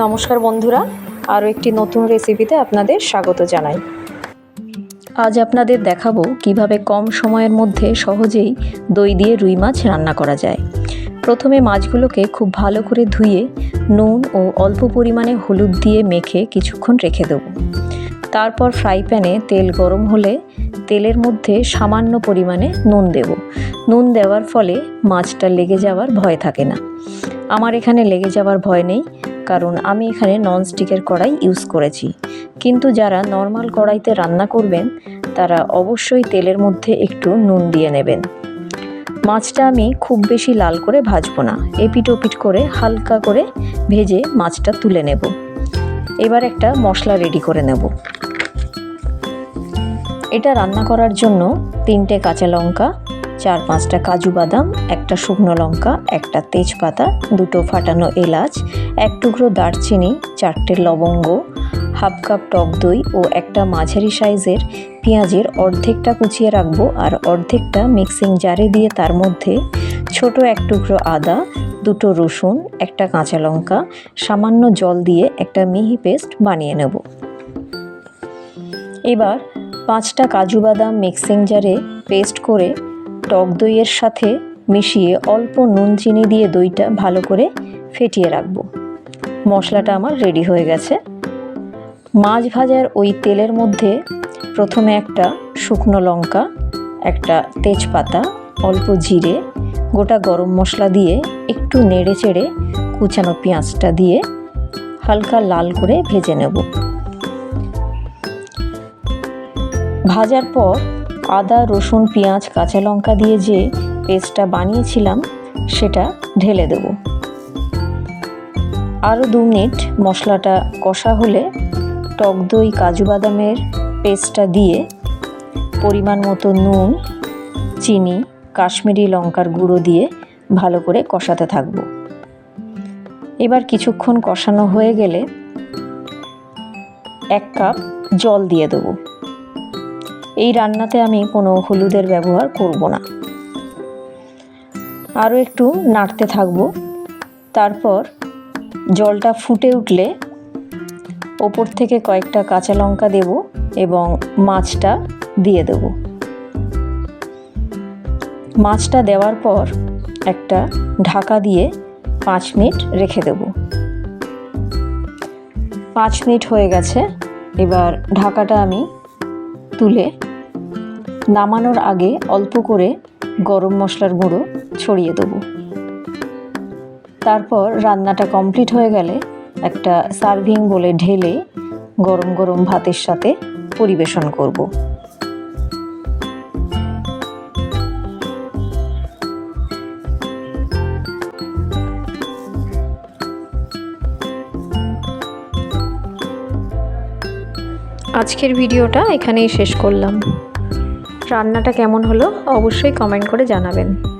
নমস্কার বন্ধুরা, আরও একটি নতুন রেসিপিতে আপনাদের স্বাগত জানাই। আজ আপনাদের দেখাবো কীভাবে কম সময়ের মধ্যে সহজেই দই দিয়ে রুই মাছ রান্না করা যায়। প্রথমে মাছগুলোকে খুব ভালো করে ধুয়ে নুন ও অল্প পরিমাণে হলুদ দিয়ে মেখে কিছুক্ষণ রেখে দেবো। তারপর ফ্রাই প্যানে তেল গরম হলে তেলের মধ্যে সামান্য পরিমাণে নুন দেব। নুন দেওয়ার ফলে মাছটা লেগে যাওয়ার ভয় থাকে না। আমার এখানে লেগে যাওয়ার ভয় নেই। কারণ আমি এখানে ননস্টিকের কড়াই ইউজ করেছি। কিন্তু যারা নর্মাল কড়াইতে রান্না করবেন, তারা অবশ্যই তেলের মধ্যে একটু নুন দিয়ে নেবেন। মাছটা আমি খুব বেশি লাল করে ভাজবো না। এপিট ওপিট করে হালকা করে ভেজে মাছটা তুলে নেব। এবার একটা মশলা রেডি করে নেব। এটা রান্না করার জন্য তিনটে কাঁচা লঙ্কা, চার পাঁচটা কাজু বাদাম, একটা শুকনো লঙ্কা, একটা তেজপাতা, দুটো ফাটানো এলাচ এক টুকরো দারচিনি চারটে লবঙ্গ, হাফ কাপ টক দই ও একটা মাঝারি সাইজের পেঁয়াজের অর্ধেকটা কুচিয়ে রাখব আর অর্ধেকটা মিক্সিং জারে দিয়ে তার মধ্যে ছোট এক টুকরো আদা, দুটো রসুন, একটা কাঁচা লঙ্কা, সামান্য জল দিয়ে একটা মিহি পেস্ট বানিয়ে নেব। এবার পাঁচটা কাজু বাদাম মিক্সিং জারে পেস্ট করে টক দইয়ের সাথে মিশিয়ে অল্প নুন চিনি দিয়ে দইটা ভালো করে ফেটিয়ে রাখব। মশলাটা আমার রেডি হয়ে গেছে। মাছ ভাজার ওই তেলের মধ্যে প্রথমে একটা শুকনো লঙ্কা, একটা তেজপাতা, অল্প জিরে, গোটা গরম মশলা দিয়ে একটু নেড়ে চেড়ে কুচানো পেঁয়াজটা দিয়ে হালকা লাল করে ভেজে নেব। ভাজার পর আদা, রসুন, পেঁয়াজ, কাঁচা লঙ্কা দিয়ে যে পেস্টটা বানিয়েছিলাম, সেটা ঢেলে দেব। আরও দু মিনিট মশলাটা কষা হলে টক দই, কাজু বাদামের পেস্টটা দিয়ে পরিমাণ মতো নুন, চিনি, কাশ্মীরি লঙ্কার গুঁড়ো দিয়ে ভালো করে কষাতে থাকব। এবার কিছুক্ষণ কষানো হয়ে গেলে এক কাপ জল দিয়ে দেবো। এই রান্নাতে আমি কোনো হলুদের ব্যবহার করব না। আরও একটু নাড়তে থাকব। তারপর জলটা ফুটে উঠলে ওপর থেকে কয়েকটা কাঁচা লঙ্কা দেব এবং মাছটা দিয়ে দেব। মাছটা দেওয়ার পর একটা ঢাকা দিয়ে পাঁচ মিনিট রেখে দেব। পাঁচ মিনিট হয়ে গেছে, এবার ঢাকাটা আমি তুলে নামানোর আগে অল্প করে গরম মশলার গুঁড়ো ছড়িয়ে দেবো। তারপর রান্নাটা কমপ্লিট হয়ে গেলে একটা সার্ভিং বলে ঢেলে গরম গরম ভাতের সাথে পরিবেশন করব। আজকের ভিডিওটা এখানেই শেষ করলাম। রান্নাটা কেমন হলো অবশ্যই কমেন্ট করে জানাবেন।